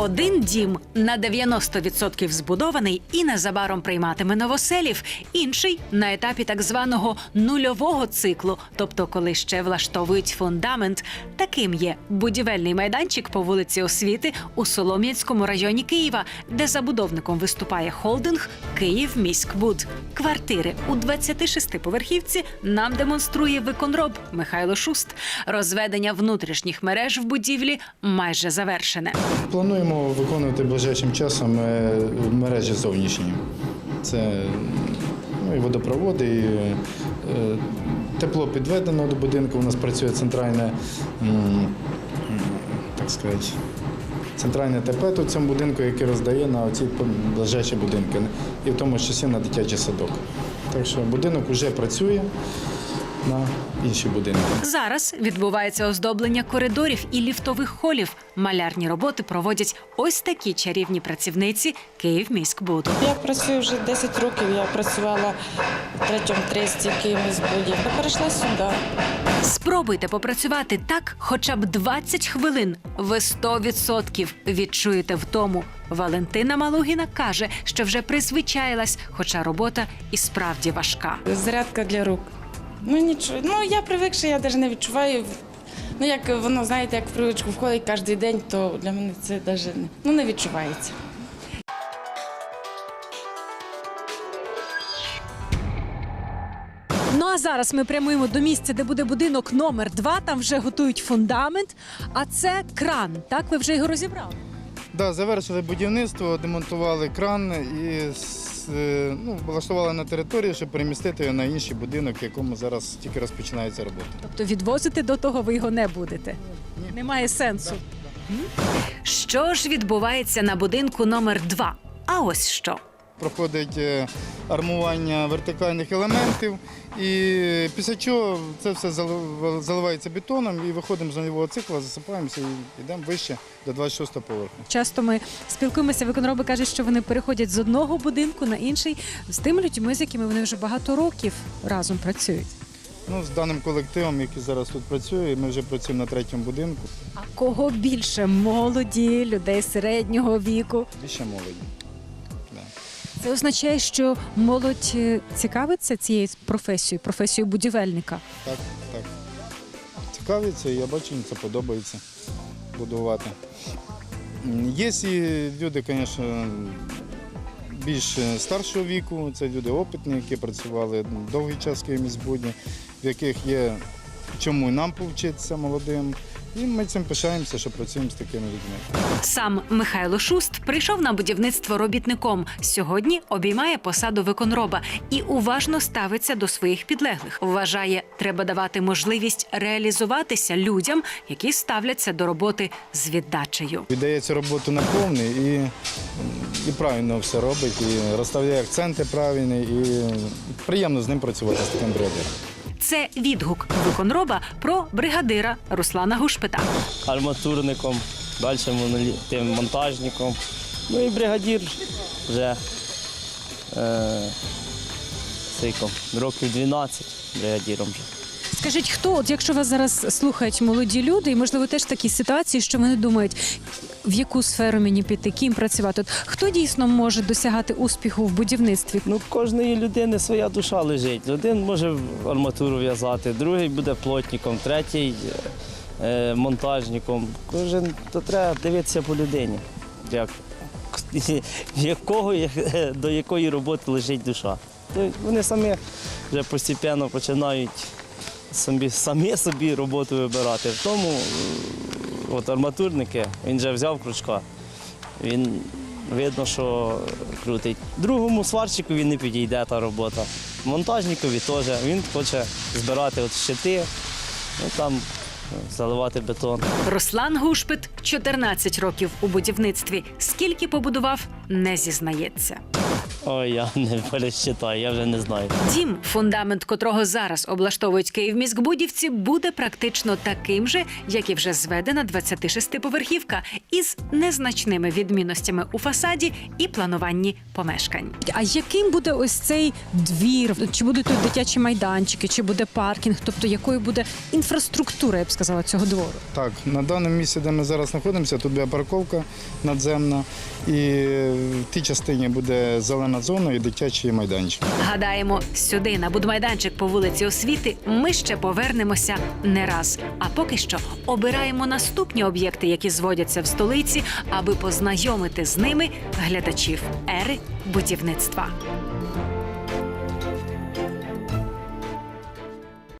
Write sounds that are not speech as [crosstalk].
Один дім на 90% збудований і незабаром прийматиме новоселів. Інший на етапі так званого нульового циклу, тобто коли ще влаштовують фундамент. Таким є будівельний майданчик по вулиці Освіти у Солом'янському районі Києва, де забудовником виступає холдинг Київ міськбуд. Квартири у 26-поверхівці нам демонструє виконроб Михайло Шуст. Розведення внутрішніх мереж в будівлі майже завершене. Плануємо виконувати ближайшим часом е, мережі зовнішні. Це ну, і водопроводи, і е, тепло підведено до будинку. У нас працює центральне, так сказати, центральне ТП тут цьому будинку, яке роздає на ці ближайші будинки, і в тому числі на дитячий садок. Так що будинок вже працює на інші будинки. Зараз відбувається оздоблення коридорів і ліфтових холів. Малярні роботи проводять ось такі чарівні працівниці Київміськбуду. Я працюю вже 10 років. Я працювала в третьому тресті Київміськбуді. Я перейшла сюди. Спробуйте попрацювати так хоча б 20 хвилин. Ви 100% відчуєте втому. Валентина Малугіна каже, що вже призвичаїлась, хоча робота і справді важка. Зарядка для рук. Ну нічого. Ну я привикша, я навіть не відчуваю. Ну як воно, знаєте, як в привичку входить кожен день, то для мене це навіть не, ну, не відчувається. Ну а зараз ми прямуємо до місця, де буде будинок номер 2 Там вже готують фундамент. А це кран. Так, ви вже його розібрали. Да, завершили будівництво, демонтували кран і е, ну, влаштували на територію, щоб перемістити його на інший будинок, в якому зараз тільки розпочинається робота. Тобто відвозити до того ви його не будете. Немає сенсу. Що ж відбувається на будинку номер 2 А ось що. Проходить е, армування вертикальних елементів, і після чого це все залив- заливається бетоном і виходимо з нульового цикла, засипаємося і йдемо вище до 26-го поверху. Часто ми спілкуємося. Виконроби кажуть, що вони переходять з одного будинку на інший з тими людьми, з якими вони вже багато років разом працюють. Ну, з даним колективом, який зараз тут працює, ми вже працюємо на третьому будинку, А кого більше молоді, людей середнього віку? більше молоді. Це означає, що молодь е, цікавиться цією професією, професією будівельника. Так, так. Цікавиться, і я бачу, їм це подобається будувати. Є і люди, звісно, більш старшого віку, це люди опитні, які працювали довгий час в Києві, в яких є чому і нам повчитися молодим. І ми цим пишаємося, що працюємо з такими людьми. Сам Михайло Шуст прийшов на будівництво робітником. Сьогодні обіймає посаду виконроба і уважно ставиться до своїх підлеглих. Вважає, треба давати можливість реалізуватися людям, які ставляться до роботи з віддачею. Віддається роботу на повний і, і правильно все робить, і розставляє акценти правильні, і приємно з ним працювати з таким бригадиром. Це відгук виконроба про бригадира Руслана Гушпита. арматурником, далі тим монтажником. Ну і бригадір вже е, скільки, років 12 бригадіром вже. Скажіть, хто, от якщо вас зараз слухають молоді люди, і можливо теж такі ситуації, що вони думають, в яку сферу мені піти, ким працювати? От хто дійсно може досягати успіху в будівництві? Ну, в кожної людини своя душа лежить. Один може арматуру в'язати, другий буде плотником, третій е, монтажником. Кожен то треба дивитися по людині. Як, [laughs] якого, [laughs] до якої роботи лежить душа. То вони самі вже постійно починають самі, самі собі роботу вибирати. В тому от арматурники, він вже взяв крючка. Він видно, що крутить. Другому сварщику він не підійде та робота. Монтажникові теж. Він хоче збирати от щити, ну, там заливати бетон. Руслан Гушпит 14 років у будівництві. Скільки побудував, не зізнається. Ой, я не пересчитаю, я вже не знаю. Дім, фундамент котрого зараз облаштовують Київміськбудівці, буде практично таким же, як і вже зведена 26-поверхівка, із незначними відмінностями у фасаді і плануванні помешкань. А яким буде ось цей двір? Чи будуть тут дитячі майданчики, чи буде паркінг? Тобто якою буде інфраструктура, я б сказала, цього двору? Так, на даному місці, де ми зараз знаходимося, тут буде парковка надземна, і в тій частині буде зелена зона і дитячий майданчики. Гадаємо, сюди на будмайданчик по вулиці Освіти ми ще повернемося не раз. А поки що обираємо наступні об'єкти, які зводяться в столиці, аби познайомити з ними глядачів ери будівництва.